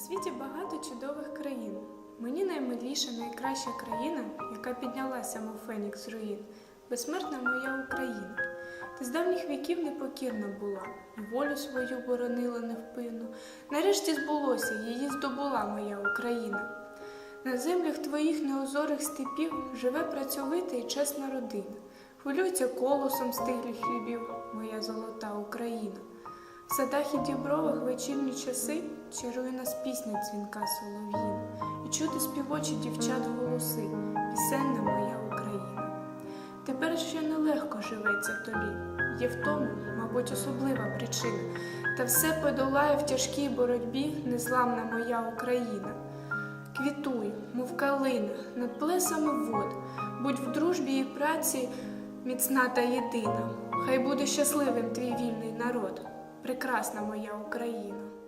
світі багато чудових країн. Мені наймиліша, найкраща країна, яка піднялася, мов фенікс руїн, безсмертна моя Україна. Ти з давніх віків непокірна була, і волю свою боронила невпинно. Нарешті збулося, її здобула моя Україна. На землях твоїх неозорих степів живе працьовита і чесна родина. Хвилюється колосом стиглих хлібів. В садах і дібровах вечірні часи чарує нас пісня дзвінка солов'їна, і чути співочі дівчат голоси, пісенна моя Україна. Тепер ще нелегко живеться тобі, є в тому, мабуть, особлива причина, та все подолає в тяжкій боротьбі незламна моя Україна. Квітуй, мов калина, над плесами вод, будь в дружбі і праці міцна та єдина. Хай буде щасливим твій вільний народ, прекрасна моя Україна.